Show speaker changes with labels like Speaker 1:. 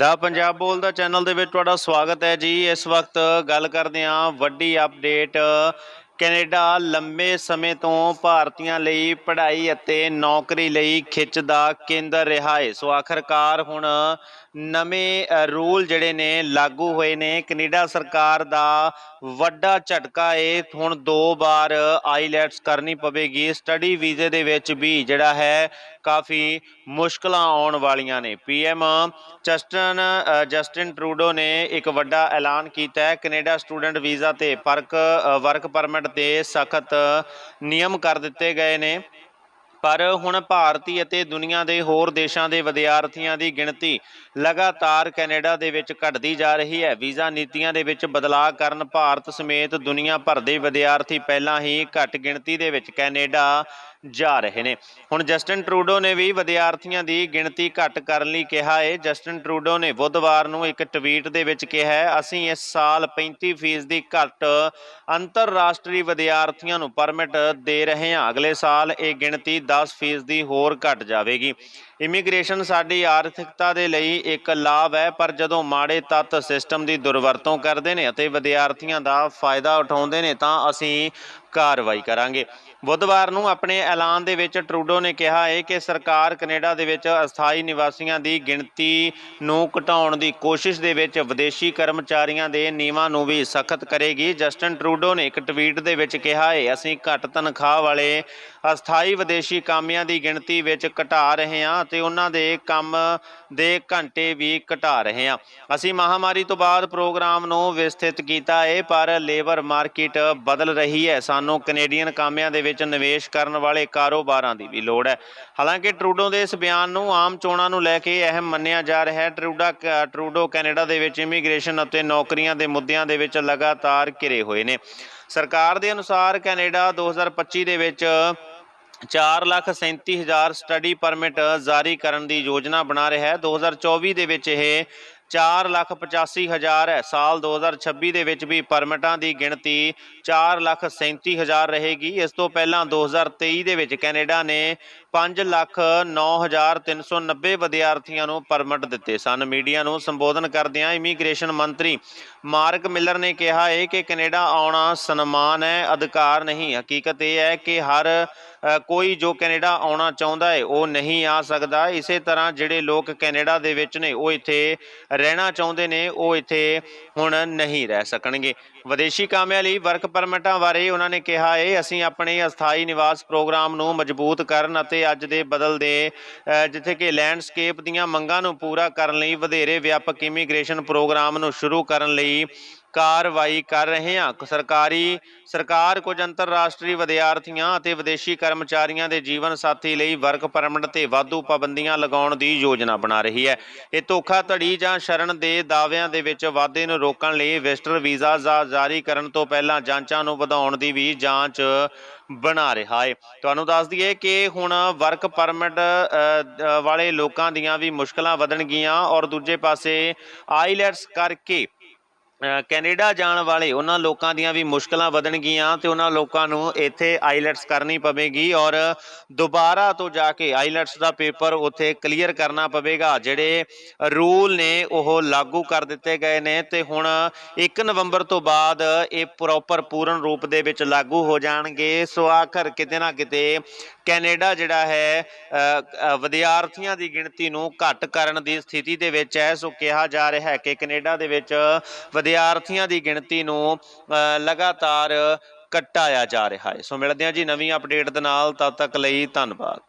Speaker 1: ਦਾ ਪੰਜਾਬ ਬੋਲ ਦਾ ਚੈਨਲ ਦੇ ਵਿੱਚ ਤੁਹਾਡਾ ਸਵਾਗਤ ਹੈ ਜੀ। ਇਸ ਵਕਤ ਗੱਲ ਕਰਦੇ ਹਾਂ ਵੱਡੀ ਅਪਡੇਟ ਕੈਨੇਡਾ ਲੰਬੇ ਸਮੇਂ ਤੋਂ ਭਾਰਤੀਆਂ ਲਈ ਪੜ੍ਹਾਈ ਅਤੇ ਨੌਕਰੀ ਲਈ ਖਿੱਚ ਦਾ ਕੇਂਦਰ ਰਿਹਾ ਹੈ ਸੋ ਆਖਰਕਾਰ ਹੁਣ ਨਵੇਂ ਰੂਲ ਜਿਹੜੇ ਨੇ ਲਾਗੂ ਹੋਏ ਨੇ। ਕੈਨੇਡਾ ਸਰਕਾਰ ਦਾ ਵੱਡਾ ਝਟਕਾ ਏ। ਹੁਣ ਦੋ ਵਾਰ ਆਈਲੈਟਸ ਕਰਨੀ ਪਵੇਗੀ। ਸਟੱਡੀ ਵੀਜ਼ੇ ਦੇ ਵਿੱਚ ਵੀ ਜਿਹੜਾ ਹੈ ਕਾਫੀ ਮੁਸ਼ਕਲਾਂ ਆਉਣ ਵਾਲੀਆਂ ਨੇ। ਪੀਐਮ ਜਸਟਨ ਜਸਟਿਨ ਟਰੂਡੋ ਨੇ ਇੱਕ ਵੱਡਾ ਐਲਾਨ ਕੀਤਾ ਹੈ। ਕੈਨੇਡਾ ਸਟੂਡੈਂਟ ਵੀਜ਼ਾ ਤੇ ਪਰਕ ਵਰਕ ਪਰਮਿਟ ਤੇ ਸਖਤ ਨਿਯਮ ਕਰ ਦਿੱਤੇ ਗਏ ਨੇ। ਪਰ ਹੁਣ ਭਾਰਤੀ ਅਤੇ ਦੁਨੀਆ ਦੇ ਹੋਰ ਦੇਸ਼ਾਂ ਦੇ ਵਿਦਿਆਰਥੀਆਂ ਦੀ ਗਿਣਤੀ ਲਗਾਤਾਰ ਕੈਨੇਡਾ ਦੇ ਵਿੱਚ ਘਟਦੀ ਜਾ ਰਹੀ ਹੈ। ਵੀਜ਼ਾ ਨੀਤੀਆਂ ਦੇ ਵਿੱਚ ਬਦਲਾਅ ਕਾਰਨ ਭਾਰਤ ਸਮੇਤ ਦੁਨੀਆ ਭਰ ਦੇ ਵਿਦਿਆਰਥੀ ਪਹਿਲਾਂ ਹੀ ਘੱਟ ਗਿਣਤੀ ਦੇ ਵਿੱਚ ਕੈਨੇਡਾ ਜਾ ਰਹੇ ਨੇ। ਹੁਣ ਜਸਟਿਨ ਟਰੂਡੋ ਨੇ ਵੀ ਵਿਦਿਆਰਥੀਆਂ ਦੀ ਗਿਣਤੀ ਘੱਟ ਕਰਨ ਲਈ ਕਿਹਾ ਹੈ ਜਸਟਿਨ ਟਰੂਡੋ ਨੇ ਬੁੱਧਵਾਰ ਨੂੰ ਇੱਕ ਟਵੀਟ ਦੇ ਵਿੱਚ ਕਿਹਾ ਹੈ, ਅਸੀਂ ਇਸ ਸਾਲ 35% ਦੀ ਘੱਟ ਅੰਤਰਰਾਸ਼ਟਰੀ ਵਿਦਿਆਰਥੀਆਂ ਨੂੰ ਪਰਮਿਟ ਦੇ ਰਹੇ ਹਾਂ। ਅਗਲੇ ਸਾਲ ਇਹ ਗਿਣਤੀ 10% ਦੀ ਹੋਰ ਘਟ ਜਾਵੇਗੀ। ਇਮੀਗ੍ਰੇਸ਼ਨ ਸਾਡੀ ਆਰਥਿਕਤਾ ਦੇ ਲਈ ਇੱਕ ਲਾਭ ਹੈ, ਪਰ ਜਦੋਂ ਮਾੜੇ ਤੱਤ ਸਿਸਟਮ ਦੀ ਦੁਰਵਰਤੋਂ ਕਰਦੇ ਨੇ ਅਤੇ ਵਿਦਿਆਰਥੀਆਂ ਦਾ ਫਾਇਦਾ ਉਠਾਉਂਦੇ ਨੇ ਤਾਂ ਅਸੀਂ ਕਾਰਵਾਈ ਕਰਾਂਗੇ। ਬੁੱਧਵਾਰ ਨੂੰ ਆਪਣੇ ਐਲਾਨ ਦੇ ਵਿੱਚ ਟਰੂਡੋ ਨੇ ਕਿਹਾ ਹੈ ਕਿ ਸਰਕਾਰ ਕੈਨੇਡਾ ਦੇ ਵਿੱਚ ਅਸਥਾਈ ਨਿਵਾਸੀਆਂ ਦੀ ਗਿਣਤੀ ਨੂੰ ਘਟਾਉਣ ਦੀ ਕੋਸ਼ਿਸ਼ ਦੇ ਵਿੱਚ ਵਿਦੇਸ਼ੀ ਕਰਮਚਾਰੀਆਂ ਦੇ ਨਿਯਮਾਂ ਨੂੰ ਵੀ ਸਖਤ ਕਰੇਗੀ। ਜਸਟਨ ਟਰੂਡੋ ਨੇ ਇੱਕ ਟਵੀਟ ਦੇ ਵਿੱਚ ਕਿਹਾ ਹੈ ਅਸੀਂ ਘੱਟ ਤਨਖਾਹ ਵਾਲੇ ਅਸਥਾਈ ਵਿਦੇਸ਼ੀ ਕਾਮਿਆਂ ਦੀ ਗਿਣਤੀ ਵਿੱਚ ਘਟਾ ਰਹੇ ਹਾਂ ਅਤੇ ਉਹਨਾਂ ਦੇ ਕੰਮ ਦੇ ਘੰਟੇ ਵੀ ਘਟਾ ਰਹੇ ਹਾਂ। ਅਸੀਂ ਮਹਾਮਾਰੀ ਤੋਂ ਬਾਅਦ ਪ੍ਰੋਗਰਾਮ ਨੂੰ ਵਿਸਥਿਤ ਕੀਤਾ ਹੈ ਪਰ ਲੇਬਰ ਮਾਰਕੀਟ ਬਦਲ ਰਹੀ ਹੈ। ਸਾਨੂੰ ਕੈਨੇਡੀਅਨ ਕਾਮਿਆਂ ਦੇ ਵਿੱਚ ਨਿਵੇਸ਼ ਕਰਨ ਵਾਲੇ ਕਾਰੋਬਾਰਾਂ ਦੀ ਵੀ ਲੋੜ ਹੈ। ਹਾਲਾਂਕਿ ਟਰੂਡੋ ਦੇ ਇਸ ਬਿਆਨ ਨੂੰ ਆਮ ਚੋਣਾਂ ਨੂੰ ਲੈ ਕੇ ਅਹਿਮ ਮੰਨਿਆ ਜਾ ਰਿਹਾ ਹੈ। ਟਰੂਡਾ ਟਰੂਡੋ ਕੈਨੇਡਾ ਦੇ ਵਿੱਚ ਇਮੀਗ੍ਰੇਸ਼ਨ ਅਤੇ ਨੌਕਰੀਆਂ ਦੇ ਮੁੱਦਿਆਂ ਦੇ ਵਿੱਚ ਲਗਾਤਾਰ ਘਿਰੇ ਹੋਏ ਨੇ। ਸਰਕਾਰ ਦੇ ਅਨੁਸਾਰ ਕੈਨੇਡਾ 2025 ਦੇ ਵਿੱਚ 4 ਲੱਖ 37 ਹਜ਼ਾਰ ਸਟੱਡੀ ਪਰਮਿਟ ਜਾਰੀ ਕਰਨ ਦੀ ਯੋਜਨਾ ਬਣਾ ਰਿਹਾ ਹੈ। 2024 ਦੇ ਵਿੱਚ ਇਹ 4 ਲੱਖ 85 ਹਜ਼ਾਰ ਹੈ। ਸਾਲ 2026 ਦੇ ਵਿੱਚ ਵੀ ਪਰਮਿਟਾਂ ਦੀ ਗਿਣਤੀ 4 ਲੱਖ 37 ਹਜ਼ਾਰ ਰਹੇਗੀ। ਇਸ ਤੋਂ ਪਹਿਲਾਂ 2023 ਦੇ ਵਿੱਚ ਕੈਨੇਡਾ ਨੇ 5 ਲੱਖ 9390 ਵਿਦਿਆਰਥੀਆਂ ਨੂੰ ਪਰਮਿਟ ਦਿੱਤੇ ਸਨ। ਮੀਡੀਆ ਨੂੰ ਸੰਬੋਧਨ ਕਰਦਿਆਂ ਇਮੀਗ੍ਰੇਸ਼ਨ ਮੰਤਰੀ ਮਾਰਕ ਮਿਲਰ ਨੇ ਕਿਹਾ ਹੈ ਕਿ ਕੈਨੇਡਾ ਆਉਣਾ ਸਨਮਾਨ ਹੈ, ਅਧਿਕਾਰ ਨਹੀਂ। ਹਕੀਕਤ ਇਹ ਹੈ ਕਿ ਹਰ ਕੋਈ ਜੋ ਕੈਨੇਡਾ ਆਉਣਾ ਚਾਹੁੰਦਾ ਹੈ, ਉਹ ਨਹੀਂ ਆ ਸਕਦਾ। ਇਸੇ ਤਰ੍ਹਾਂ ਜਿਹੜੇ ਲੋਕ ਕੈਨੇਡਾ ਦੇ ਵਿੱਚ ਨੇ, ਉਹ ਇੱਥੇ ਰਹਿਣਾ ਚਾਹੁੰਦੇ ਨੇ, ਉਹ ਇੱਥੇ ਹੁਣ ਨਹੀਂ ਰਹਿ ਸਕਣਗੇ। ਵਿਦੇਸ਼ੀ ਕਾਮਿਆਂ ਲਈ ਵਰਕ ਪਰਮਿਟਾਂ ਬਾਰੇ ਉਹਨਾਂ ਨੇ ਕਿਹਾ ਹੈ ਅਸੀਂ ਆਪਣੇ ਅਸਥਾਈ ਨਿਵਾਸ ਪ੍ਰੋਗਰਾਮ ਨੂੰ ਮਜ਼ਬੂਤ ਕਰਨ ਅਤੇ ਅੱਜ ਦੇ ਬਦਲਦੇ ਅ, ਜਿੱਥੇ ਕਿ ਲੈਂਡਸਕੇਪ ਦੀਆਂ ਮੰਗਾਂ ਨੂੰ ਪੂਰਾ ਕਰਨ ਲਈ ਵਧੇਰੇ ਵਿਆਪਕ ਇਮੀਗ੍ਰੇਸ਼ਨ ਪ੍ਰੋਗਰਾਮ ਨੂੰ ਸ਼ੁਰੂ ਕਰਨ ਲਈ ਕਾਰਵਾਈ ਕਰ ਰਹੇ ਹਾਂ। ਸਰਕਾਰੀ, ਸਰਕਾਰ ਕੁਝ ਅੰਤਰਰਾਸ਼ਟਰੀ ਵਿਦਿਆਰਥੀਆਂ ਅਤੇ ਵਿਦੇਸ਼ੀ ਕਰਮਚਾਰੀਆਂ ਦੇ ਜੀਵਨ ਸਾਥੀ ਲਈ ਵਰਕ ਪਰਮਿਟ ਤੇ ਵਾਧੂ ਪਾਬੰਦੀਆਂ ਲਗਾਉਣ ਦੀ ਯੋਜਨਾ ਬਣਾ ਰਹੀ ਹੈ। ਇਹ ਧੋਖਾਧੜੀ ਜਾਂ ਸ਼ਰਨ ਦੇ ਦਾਅਵਿਆਂ ਦੇ ਵਿੱਚ ਵਾਧੇ ਨੂੰ ਰੋਕਣ ਲਈ ਵਿਜ਼ਟਰ ਵੀਜ਼ਾ ਜਾ- ਜਾਰੀ ਕਰਨ ਤੋਂ ਪਹਿਲਾਂ ਜਾਂਚਾਂ ਨੂੰ ਵਧਾਉਣ ਦੀ ਵੀ ਜਾਂਚ ਬਣਾ ਰਿਹਾ ਹੈ। ਤੁਹਾਨੂੰ ਦੱਸ ਦਈਏ ਕਿ ਹੁਣ ਵਰਕ ਪਰਮਿਟ ਵਾਲੇ ਲੋਕਾਂ ਦੀਆਂ ਵੀ ਮੁਸ਼ਕਲਾਂ ਵਧਣਗੀਆਂ ਔਰ ਦੂਜੇ ਪਾਸੇ ਆਈਲੈਟਸ ਕਰਕੇ ਕੈਨੇਡਾ ਜਾਣ ਵਾਲੇ ਉਹਨਾਂ ਲੋਕਾਂ ਦੀਆਂ ਵੀ ਮੁਸ਼ਕਲਾਂ ਵਧਣਗੀਆਂ ਤੇ ਉਹਨਾਂ ਲੋਕਾਂ ਨੂੰ ਇੱਥੇ ਆਈਲੈਟਸ ਕਰਨੀ ਪਵੇਗੀ ਔਰ ਦੁਬਾਰਾ ਤੋਂ ਜਾ ਕੇ ਆਈਲੈਟਸ ਦਾ ਪੇਪਰ ਉੱਥੇ ਕਲੀਅਰ ਕਰਨਾ ਪਵੇਗਾ। ਜਿਹੜੇ ਰੂਲ ਨੇ ਉਹ ਲਾਗੂ ਕਰ ਦਿੱਤੇ ਗਏ ਨੇ ਤੇ ਹੁਣ 1 ਨਵੰਬਰ ਤੋਂ ਬਾਅਦ ਇਹ ਪ੍ਰੋਪਰ ਪੂਰਨ ਰੂਪ ਦੇ ਵਿੱਚ ਲਾਗੂ ਹੋ ਜਾਣਗੇ। ਸੋ ਆਖਰ ਕਿਤੇ ਨਾ ਕਿਤੇ ਕੈਨੇਡਾ ਜਿਹੜਾ ਹੈ ਵਿਦਿਆਰਥੀਆਂ ਦੀ ਗਿਣਤੀ ਨੂੰ ਘੱਟ ਕਰਨ ਦੀ ਸਥਿਤੀ ਦੇ ਵਿੱਚ ਹੈ। ਸੋ ਕਿਹਾ ਜਾ ਰਿਹਾ ਹੈ ਕਿ ਕੈਨੇਡਾ ਦੇ ਵਿੱਚ ਵਿਦਿਆਰਥੀਆਂ ਦੀ ਗਿਣਤੀ ਨੂੰ ਅ, ਲਗਾਤਾਰ ਘਟਾਇਆ ਜਾ ਰਿਹਾ ਹੈ। ਸੋ ਮਿਲਦੇ ਹਾਂ ਜੀ ਨਵੀਂ ਅਪਡੇਟ ਦੇ ਨਾਲ ਤਦ ਤੱਕ ਲਈ ਧੰਨਵਾਦ।